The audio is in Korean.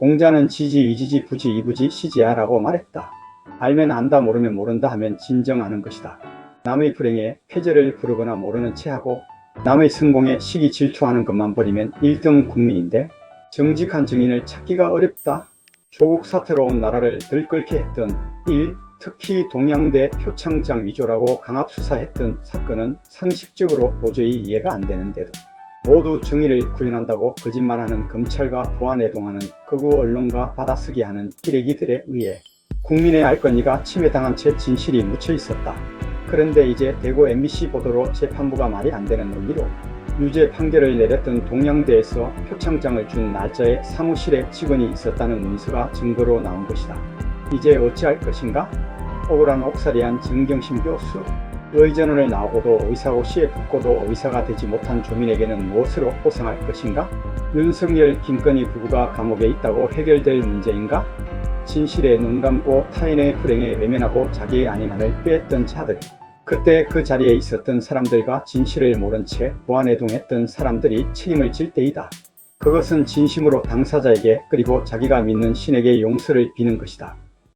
공자는 지지, 이지지, 부지, 이부지, 시지야 라고 말했다. 알면 안다, 모르면 모른다 하면 진정하는 것이다. 남의 불행에 패절을 부르거나 모르는 체하고 남의 성공에 시기 질투하는 것만 버리면 1등 국민인데 정직한 증인을 찾기가 어렵다. 조국 사태로 온 나라를 들끓게 했던 1. 특히 동양대 표창장 위조라고 강압 수사했던 사건은 상식적으로 도저히 이해가 안 되는데도 모두 정의를 구현한다고 거짓말하는 검찰과 보안해동하는 극우 언론과 받아쓰기 하는 기레기들에 의해 국민의 알 권리가 침해당한 채 진실이 묻혀 있었다. 그런데 이제 대구 MBC 보도로 재판부가 말이 안 되는 논리로 유죄 판결을 내렸던 동양대에서 표창장을 준 날짜에 사무실에 직원이 있었다는 문서가 증거로 나온 것이다. 이제 어찌할 것인가? 억울한 옥살이한 정경심 교수. 의전원을 나오고도 의사고 시에 붙고도 의사가 되지 못한 주민에게는 무엇으로 보상할 것인가? 윤석열, 김건희 부부가 감옥에 있다고 해결될 문제인가? 진실에 눈 감고 타인의 불행에 외면하고 자기의 아니만을 빼앗던 자들. 그때 그 자리에 있었던 사람들과 진실을 모른 채 보안해동했던 사람들이 책임을 질 때이다. 그것은 진심으로 당사자에게 그리고 자기가 믿는 신에게 용서를 비는 것이다.